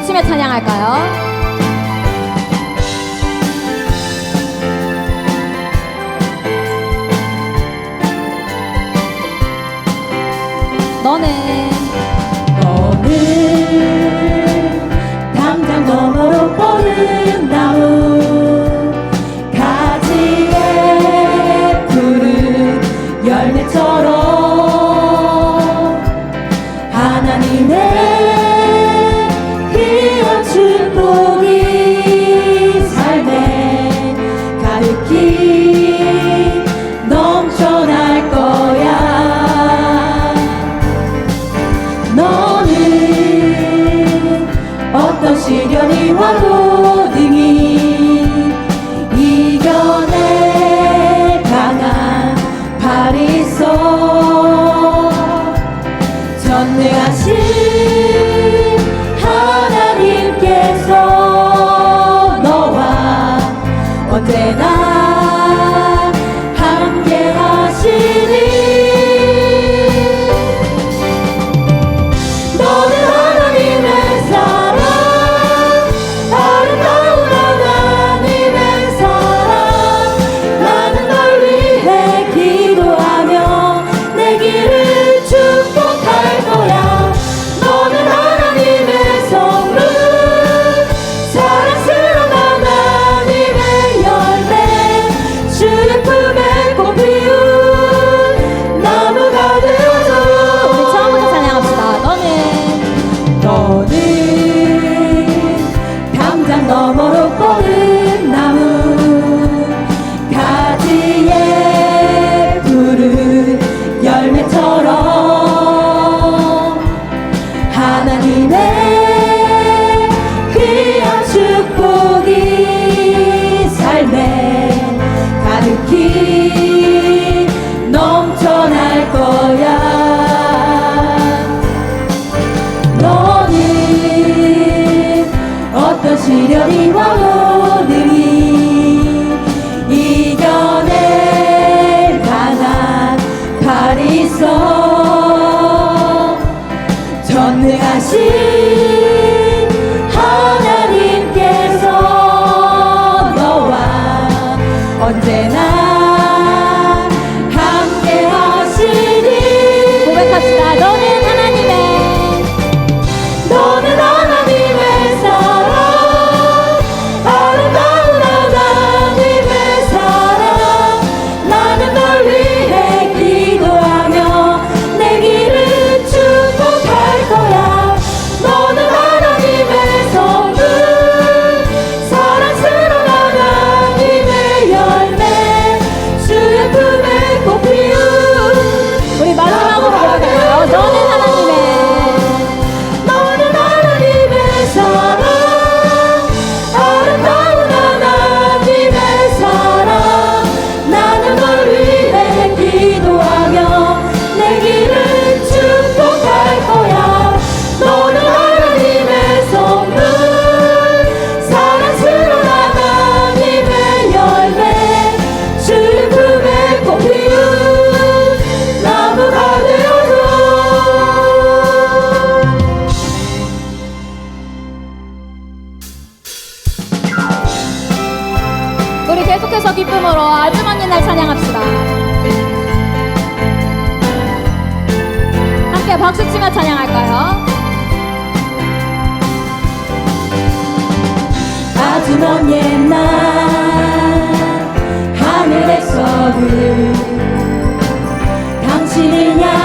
추침에 찬양할까요? 너는 너는 담장 너머로 뻗은 나무 가지에 푸른 열매처럼 Людяні народі 내가 지 계속해서 기쁨으로 아주 먼 옛날 찬양합시다. 함께 박수치며 찬양할까요? 아주 먼 옛날 하늘에서는 당신을 향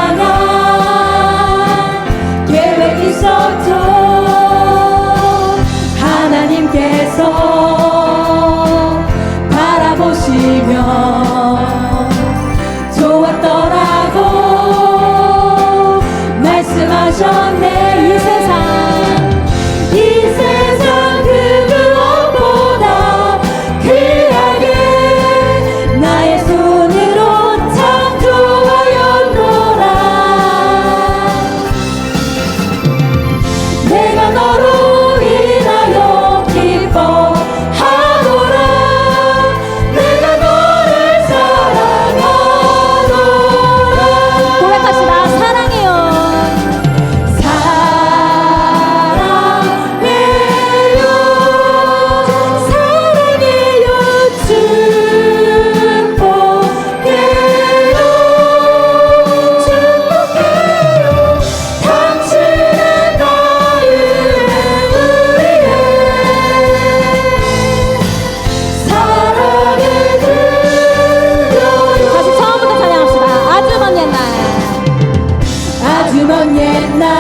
먼 옛날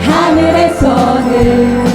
하늘에서는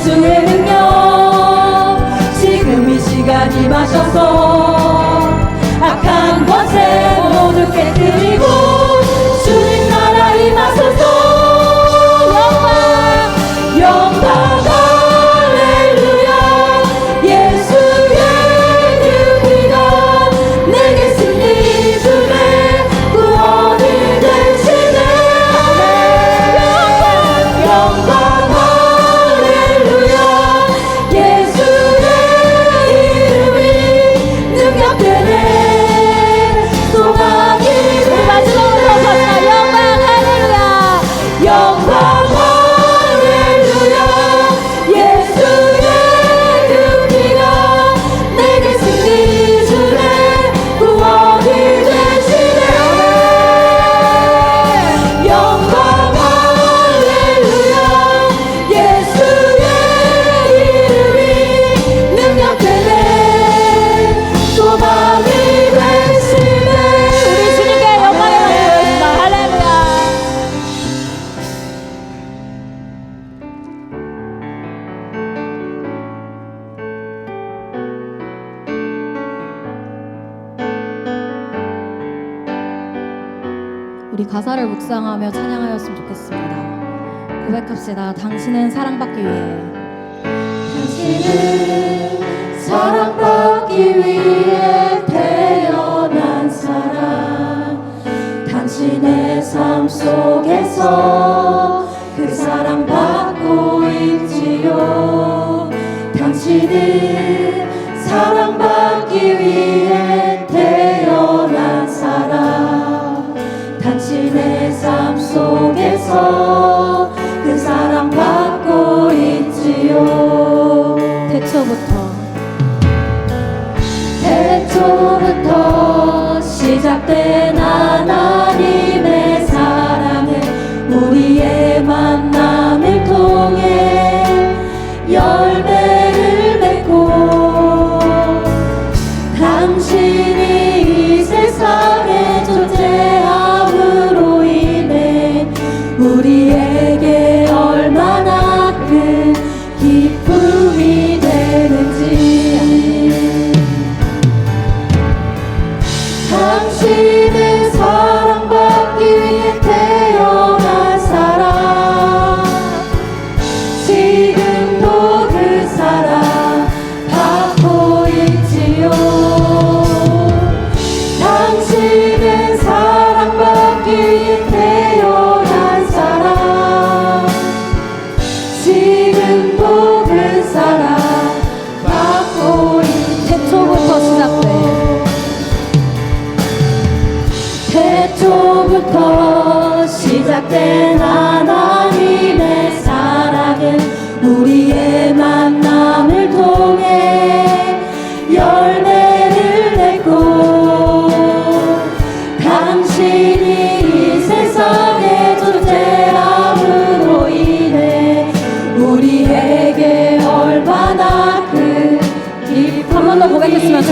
주의 능력 지금 이 시간이 마셔서 악한 권세 모두 깨뜨리 우리 가사를 묵상하며 찬양하였으면 좋겠습니다. 고백합시다. 당신은 사랑받기 위해. 당신은 사랑받기 위해 태어난 사람. 당신의 삶 속에서 그 사랑 받고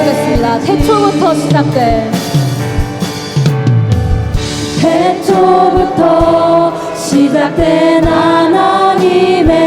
시작했습니다. 태초부터 시작된 태초부터 시작된 하나님의